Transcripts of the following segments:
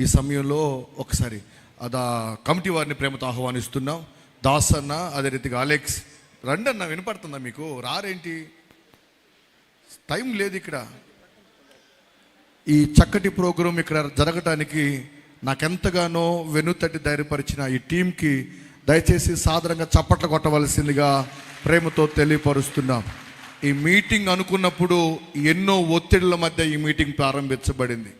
ఈ సమయంలో ఒకసారి అదా కమిటీ వారిని ప్రేమతో ఆహ్వానిస్తున్నాం. దాస్ అన్న అదే రీతిగా అలెక్స్ రండి అన్న వినపడుతుందా మీకు? రారేంటి? టైం లేదు ఇక్కడ. ఈ చక్కటి ప్రోగ్రాం ఇక్కడ జరగటానికి నాకెంతగానో వెనుతట్టి ధైర్యపరిచిన ఈ టీంకి దయచేసి సాధారణంగా చప్పట్లు కొట్టవలసిందిగా ప్రేమతో తెలియపరుస్తున్నాం. ఈ మీటింగ్ అనుకున్నప్పుడు ఎన్నో ఒత్తిళ్ళ మధ్య ఈ మీటింగ్ ప్రారంభించబడింది.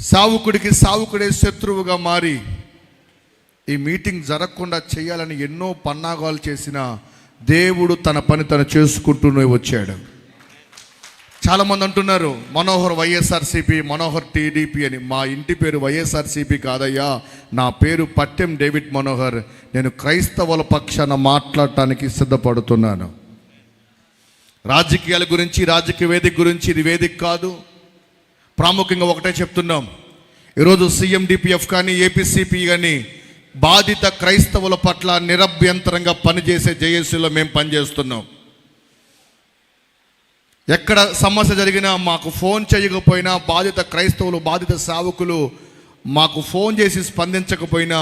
సావుకుడికి సావుకుడే శత్రువుగా మారి ఈ మీటింగ్ జరగకుండా చేయాలని ఎన్నో పన్నాగాలు చేసిన దేవుడు తన పని తను చేసుకుంటూనే వచ్చాడు. చాలామంది అంటున్నారు మనోహర్ వైఎస్ఆర్సీపీ మనోహర్ టీడీపీ అని. మా ఇంటి పేరు వైఎస్ఆర్సీపీ కాదయ్యా నా పేరు పట్టెం డేవిడ్ మనోహర్. నేను క్రైస్తవుల పక్షాన మాట్లాడటానికి సిద్ధపడుతున్నాను. రాజకీయాల గురించి రాజకీయ వేదిక గురించి ఇది వేదిక కాదు. ప్రాముఖ్యంగా ఒకటే చెప్తున్నాం ఈరోజు సీఎం డిపిఎఫ్ కానీ ఏపీసీపీ కానీ బాధిత క్రైస్తవుల పట్ల నిరభ్యంతరంగా పనిచేసే జేఏసీలో మేము పనిచేస్తున్నాం. ఎక్కడ సమస్య జరిగినా మాకు ఫోన్ చేయకపోయినా బాధిత క్రైస్తవులు బాధిత సేవకులు మాకు ఫోన్ చేసి స్పందించకపోయినా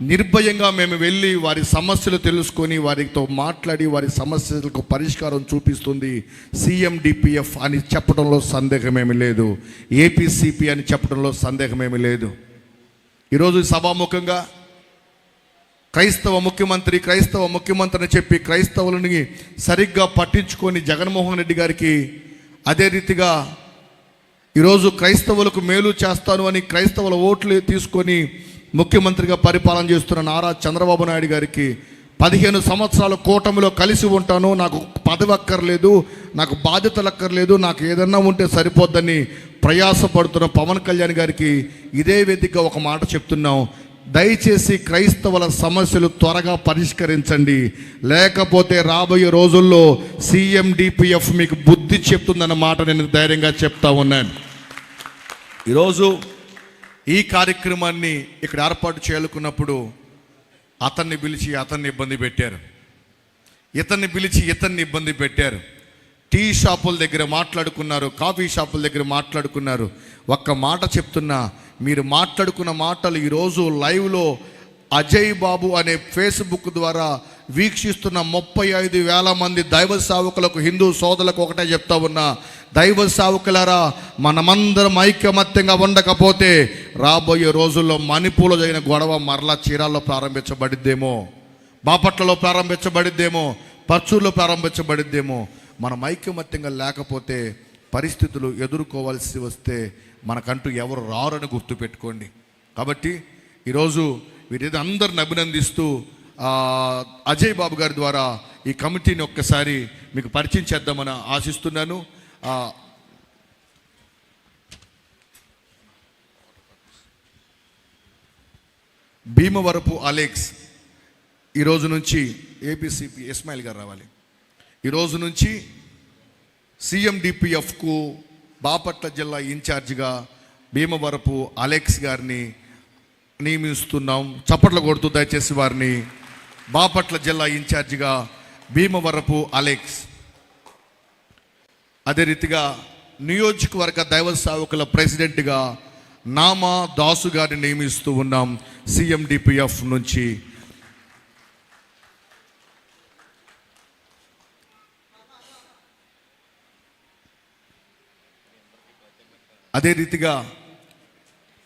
నిర్భయంగా మేము వెళ్ళి వారి సమస్యలు తెలుసుకొని వారితో మాట్లాడి వారి సమస్యలకు పరిష్కారం చూపిస్తుంది సిఎండిపిఎఫ్ అని చెప్పడంలో సందేహమేమి లేదు. ఏపీసీపీ అని చెప్పడంలో సందేహమేమి లేదు. ఈరోజు సభాముఖంగా క్రైస్తవ ముఖ్యమంత్రి క్రైస్తవ ముఖ్యమంత్రి అని చెప్పి క్రైస్తవులని సరిగ్గా పట్టించుకొని జగన్మోహన్ రెడ్డి గారికి అదే రీతిగా ఈరోజు క్రైస్తవులకు మేలు చేస్తాను అని క్రైస్తవుల ఓట్లు తీసుకొని ముఖ్యమంత్రిగా పరిపాలన చేస్తున్న నారా చంద్రబాబు నాయుడు గారికి పదిహేను సంవత్సరాల కూటమిలో కలిసి ఉంటాను. నాకు పదవి అక్కర్లేదు నాకు బాధ్యతలు అక్కర్లేదు నాకు ఏదన్నా ఉంటే సరిపోద్దని ప్రయాసపడుతున్న పవన్ కళ్యాణ్ గారికి ఇదే వేదిక ఒక మాట చెప్తున్నాం. దయచేసి క్రైస్తవుల సమస్యలు త్వరగా పరిష్కరించండి. లేకపోతే రాబోయే రోజుల్లో సీఎం డిపిఎఫ్ మీకు బుద్ధి చెప్తుందన్న మాట నేను ధైర్యంగా చెప్తా ఉన్నాను. ఈరోజు ఈ కార్యక్రమాన్ని ఇక్కడ ఏర్పాటు చేయాలనుకున్నప్పుడు అతన్ని పిలిచి అతన్ని ఇబ్బంది పెట్టారు. ఇతన్ని పిలిచి ఇతన్ని ఇబ్బంది పెట్టారు. టీ షాపుల దగ్గర మాట్లాడుకున్నారు కాఫీ షాపుల దగ్గర మాట్లాడుకున్నారు. ఒక్క మాట చెప్తున్నా మీరు మాట్లాడుకున్న మాటలు ఈరోజు లైవ్లో అజయ్ బాబు అనే ఫేస్బుక్ ద్వారా వీక్షిస్తున్న ముప్పై ఐదు వేల మంది దైవ సేవకులకు హిందూ సోదరులకు ఒకటే చెప్తా ఉన్నా దైవ సావుకులారా మనమందరం ఐకమత్యంగా ఉండకపోతే రాబోయే రోజుల్లో మణిపూర్లో జరిగిన గొడవ మరలా చీరాల్లో ప్రారంభించబడిద్దేమో బాపట్లలో ప్రారంభించబడిద్దేమో పర్చూర్లో ప్రారంభించబడిద్దేమో. మనం ఐకమత్యంగా లేకపోతే పరిస్థితులు ఎదుర్కోవాల్సి వస్తే మనకంటూ ఎవరు రారని గుర్తుపెట్టుకోండి. కాబట్టి ఈరోజు వీరిది అందరిని అభినందిస్తూ అజయ్ బాబు గారి ద్వారా ఈ కమిటీని ఒక్కసారి మీకు పరిచయం చేద్దామని ఆశిస్తున్నాను. భీమవరపు అలెక్స్ ఈరోజు నుంచి ఏపీసీపీ ఇస్మాయిల్ గారు రావాలి. ఈరోజు నుంచి సిఎండిపిఎఫ్కు బాపట్ల జిల్లా ఇన్ఛార్జిగా భీమవరపు అలెక్స్ గారిని నియమిస్తున్నాం. చప్పట్లు కొడుతూ దయచేసి వారిని బాపట్ల జిల్లా ఇన్ఛార్జిగా భీమవరపు అలెక్స్ అదే రీతిగా నియోజకవర్గ దైవ సేవకుల ప్రెసిడెంట్గా నామా దాసు గారిని నియమిస్తూ ఉన్నాం సిఎండిపిఎఫ్ నుంచి. అదే రీతిగా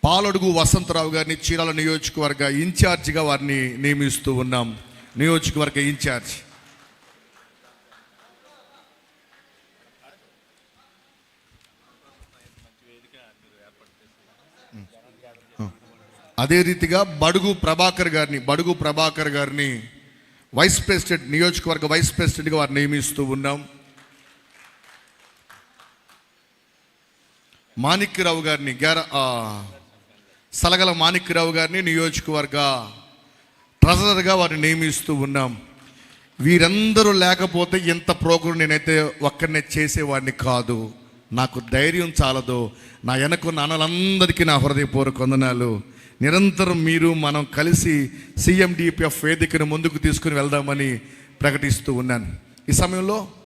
పాలడుగు వసంతరావు గారిని చీరాల నియోజకవర్గ ఇన్ఛార్జిగా వారిని నియమిస్తూ ఉన్నాం. నియోజకవర్గ ఇన్ఛార్జ్. అదే రీతిగా బడుగు ప్రభాకర్ గారిని బడుగు ప్రభాకర్ గారిని వైస్ ప్రెసిడెంట్ నియోజకవర్గ వైస్ ప్రెసిడెంట్గా వారిని నియమిస్తూ ఉన్నాం. మాణిక్యరావు గారిని గ్యార సలగల మాణిక్యరావు గారిని నియోజకవర్గ ట్రెజరర్గా వారిని నియమిస్తూ ఉన్నాం. వీరందరూ లేకపోతే ఇంత ప్రోగ్రాం నేనైతే ఒక్కడనే చేసేవాడిని కాదు. నాకు ధైర్యం చాలదు. నా వెనకున్న అన్నలందరికీ నా హృదయపూర్వక వందనాలు. నిరంతరం మీరు మనం కలిసి సీఎండిపిఎఫ్ వేదికను ముందుకు తీసుకుని వెళ్దామని ప్రకటిస్తూ ఉన్నాను. ఈ సమయంలో